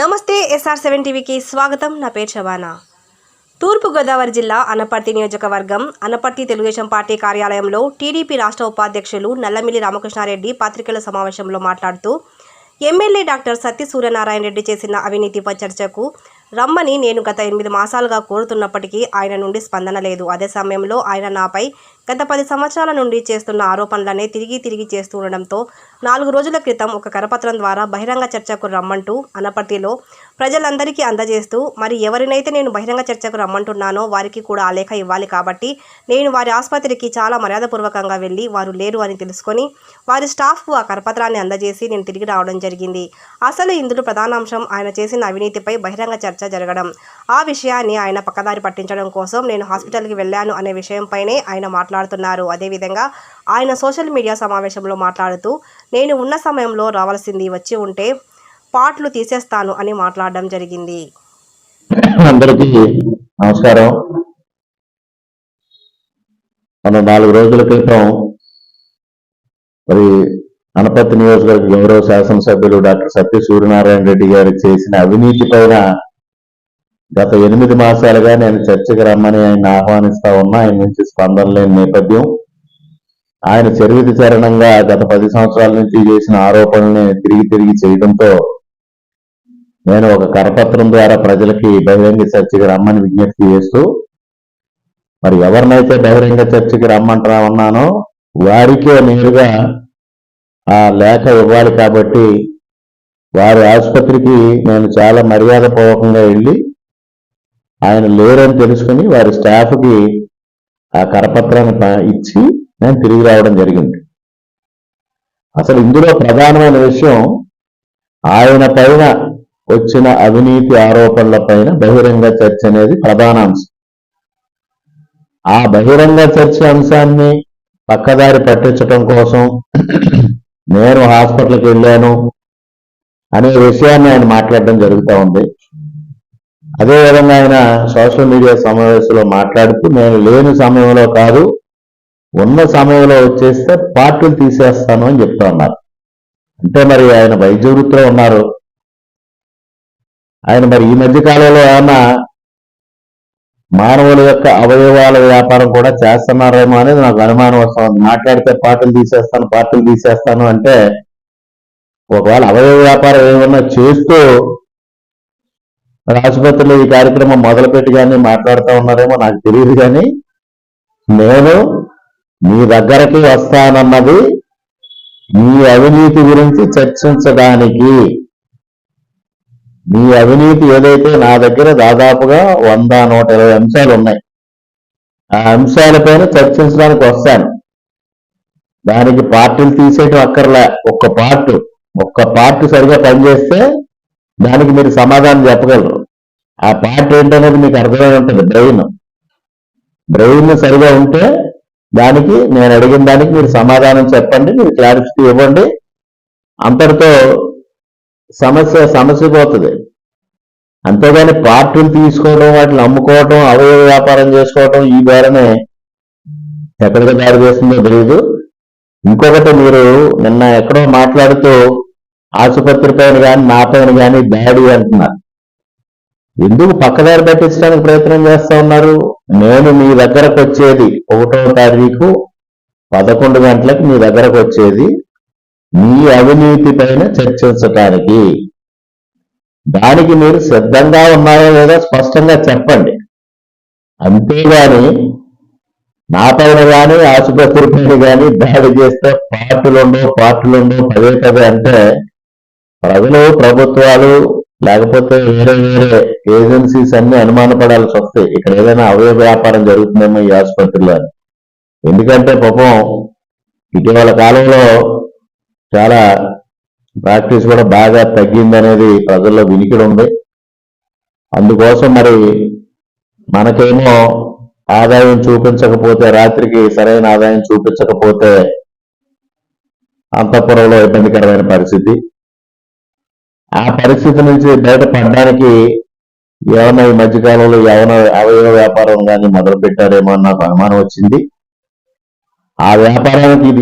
నమస్తే SR seven టీవీకి స్వాగతం. నా పేరు శబానా తూర్పుగోదావరి జిల్లా అనపర్తి నియోజకవర్గం అనపర్తి తెలుగుదేశం పార్టీ కార్యాలయంలో టీడీపీ రాష్ట్ర ఉపాధ్యక్షులు నల్లమిల్లి రామకృష్ణారెడ్డి పాత్రికల సమావేశంలో మాట్లాడుతూ ఎమ్మెల్యే డాక్టర్ సత్య సూర్యనారాయణ రెడ్డి చేసిన అవినీతిపై చర్చకు రమ్మని నేను గత ఎనిమిది మాసాలుగా కోరుతున్నప్పటికీ ఆయన నుండి స్పందన లేదు. అదే సమయంలో ఆయన నాపై గత పది సంవత్సరాల నుండి చేస్తున్న ఆరోపణలనే తిరిగి తిరిగి చేస్తూ ఉండడంతో నాలుగు రోజుల క్రితం ఒక కరపత్రం ద్వారా బహిరంగ చర్చకు రమ్మంటూ అనపర్తిలో ప్రజలందరికీ అందజేస్తూ మరి ఎవరినైతే నేను బహిరంగ చర్చకు రమ్మంటున్నానో వారికి కూడా ఆ లేఖ ఇవ్వాలి కాబట్టి నేను వారి ఆసుపత్రికి చాలా మర్యాదపూర్వకంగా వెళ్ళి వారు లేరు అని తెలుసుకొని వారి స్టాఫ్కు ఆ కరపత్రాన్ని అందజేసి నేను తిరిగి రావడం జరిగింది. అసలు ఇందులో ప్రధానాంశం ఆయన చేసిన అవినీతిపై బహిరంగ చర్చ జరగడం. ఆ విషయాన్ని ఆయన పక్కదారి పట్టించడం కోసం నేను హాస్పిటల్కి వెళ్ళాను అనే విషయంపైనే ఆయన మాట్లాడుతున్నారు. అదేవిధంగా ఆయన సోషల్ మీడియా సమావేశంలో మాట్లాడుతూ నేను ఉన్న సమయంలో రావాల్సింది వచ్చి ఉంటే పాటలు తీసేస్తాను అని మాట్లాడడం జరిగింది. అందరికీ నమస్కారం. మనం నాలుగు రోజుల క్రితం మరి అనపర్తి నియోజకవర్గ గౌరవ శాసనసభ్యులు డాక్టర్ సత్య సూర్యనారాయణ రెడ్డి గారు చేసిన అవినీతి పైన గత ఎనిమిది మాసాలుగా నేను చర్చకు రమ్మని ఆయన ఆహ్వానిస్తా ఉన్నా. ఆయన నుంచి స్పందన లేని నేపథ్యం. ఆయన చరివిత చరణంగా గత పది సంవత్సరాల నుంచి చేసిన ఆరోపణల్ని తిరిగి తిరిగి చేయడంతో నేను ఒక కరపత్రం ద్వారా ప్రజలకి బహిరంగ చర్చకి రమ్మని విజ్ఞప్తి చేస్తూ మరి ఎవరినైతే బహిరంగ చర్చకి రమ్మంటారా ఉన్నానో వారికే నేరుగా ఆ లేఖ ఇవ్వాలి కాబట్టి వారి ఆసుపత్రికి నేను చాలా మర్యాదపూర్వకంగా వెళ్ళి ఆయన లేరని తెలుసుకుని వారి స్టాఫ్కి ఆ కరపత్రాన్ని ఇచ్చి నేను తిరిగి రావడం జరిగింది. అసలు ఇందులో ప్రధానమైన విషయం ఆయన పైన వచ్చిన అవినీతి ఆరోపణల పైన బహిరంగ చర్చ అనేది ప్రధాన అంశం. ఆ బహిరంగ చర్చ అంశాన్ని పక్కదారి పట్టించడం కోసం నేను హాస్పిటల్కి వెళ్ళాను అనే విషయాన్ని ఆయన మాట్లాడడం జరుగుతూ ఉంది. అదేవిధంగా ఆయన సోషల్ మీడియా సమావేశంలో మాట్లాడుతూ నేను లేని సమయంలో కాదు ఉన్న సమయంలో వచ్చేస్తే పార్టీలు తీసేస్తాను అని చెప్తా ఉన్నారు. అంటే మరి ఆయన వైద్య వృత్తిలో ఉన్నారు. ఆయన మరి ఈ మధ్య కాలంలో ఏమన్నా మానవుల యొక్క అవయవాల వ్యాపారం కూడా చేస్తున్నారేమో అనేది నాకు అనుమానం వస్తుంది మాట్లాడితే పాటలు తీసేస్తాను పాటలు తీసేస్తాను అంటే ఒకవేళ అవయవ వ్యాపారం ఏమన్నా చేస్తూ ఆసుపత్రిలో ఈ కార్యక్రమం మొదలుపెట్టి కానీ మాట్లాడుతూ ఉన్నారేమో నాకు తెలియదు కానీ నేను మీ దగ్గరకి వస్తానన్నది మీ అవినీతి గురించి చర్చించడానికి మీ అవినీతి ఏదైతే నా దగ్గర దాదాపుగా వంద నూట ఇరవై అంశాలు ఉన్నాయి. ఆ అంశాలపైన చర్చించడానికి వస్తాను. దానికి పార్టీలు తీసేయటం అక్కర్లే. ఒక్క పార్ట్ ఒక్క పార్ట్ సరిగా పనిచేస్తే దానికి మీరు సమాధానం చెప్పగలరు. ఆ పార్ట్ ఏంటనేది మీకు అర్థమై ఉంటుంది బ్రెయిన్. బ్రెయిన్ సరిగా ఉంటే దానికి నేను అడిగిన దానికి మీరు సమాధానం చెప్పండి మీరు క్లారిఫికేషన్ ఇవ్వండి. అంతటితో సమస్య సమస్య పోతుంది. అంతేగాని పార్టీలు తీసుకోవడం వాటిని అమ్ముకోవటం అవయవ వ్యాపారం చేసుకోవటం ఈ ద్వారానే ఎక్కడికి దారి చేస్తుందో తెలియదు ఇంకొకటి మీరు నిన్న ఎక్కడో మాట్లాడుతూ ఆసుపత్రి పైన కానీ నా పైన కానీ దాడి అంటున్నారు. ఎందుకు పక్కదారి పట్టించడానికి ప్రయత్నం చేస్తా ఉన్నారు? నేను మీ దగ్గరకు వచ్చేది ఒకటో తారీఖు పదకొండు గంటలకు మీ దగ్గరకు వచ్చేది మీ అవినీతి పైన చర్చించటానికి. దానికి మీరు సిద్ధంగా ఉన్నారో లేదో స్పష్టంగా చెప్పండి. అంతేగాని నా పైన కానీ ఆసుపత్రి పైన కానీ దాడి చేస్తే పార్టీలుండో పార్టీలుండో పదే పదే అంటే ప్రజలు ప్రభుత్వాలు లేకపోతే వేరే వేరే ఏజెన్సీస్ అన్ని అనుమానపడాల్సి వస్తాయి. ఇక్కడ ఏదైనా అవయవ వ్యాపారం జరుగుతుందేమో ఈ ఆసుపత్రిలో ఎందుకంటే పాపం ఇటీవల కాలంలో చాలా ప్రాక్టీస్ కూడా బాగా తగ్గిందనేది ప్రజల్లో వినికిడి ఉంది. అందుకోసం మరి మనకేమో ఆదాయం చూపించకపోతే రాత్రికి సరైన ఆదాయం చూపించకపోతే అంతఃపురంలో ఇబ్బందికరమైన పరిస్థితి. ఆ పరిస్థితి నుంచి బయటపడడానికి ఏమైనా ఈ మధ్యకాలంలో ఏమైనా అవయవ వ్యాపారం కానీ మొదలు పెట్టారేమో అని నాకు అనుమానం వచ్చింది. ఆ వ్యాపారానికి ఇది